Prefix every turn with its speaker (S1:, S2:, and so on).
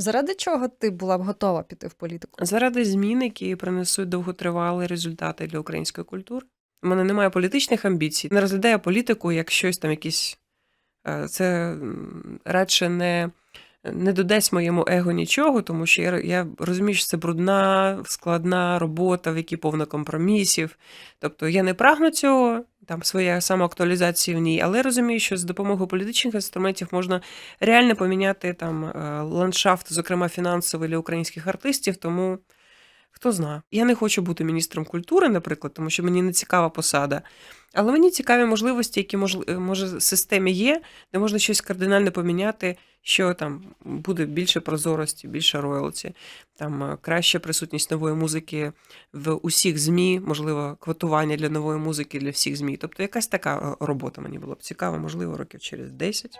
S1: Заради чого ти була б готова піти в політику?
S2: Заради змін, які принесуть довготривалі результати для української культури. У мене немає політичних амбіцій. Не розглядаю політику як щось там, якісь. е, Це радше не, не додасть моєму его нічого, тому що я, я розумію, що це брудна, складна робота, в якій повно компромісів. Тобто я не прагну цього, там своя самоактуалізація в ній, але розумію, що з допомогою політичних інструментів можна реально поміняти там е, ландшафт, зокрема фінансовий для українських артистів. Тому хто знає. Я не хочу бути міністром культури, наприклад, тому що мені не цікава посада. Але мені цікаві можливості, які мож, може в системі є, де можна щось кардинально поміняти, що там буде більше прозорості, більше роялті, там е, краща присутність нової музики в усіх ЗМІ, можливо, квотування для нової музики для всіх ЗМІ. Тобто якась така е, робота мені була б цікава, можливо, років через 10.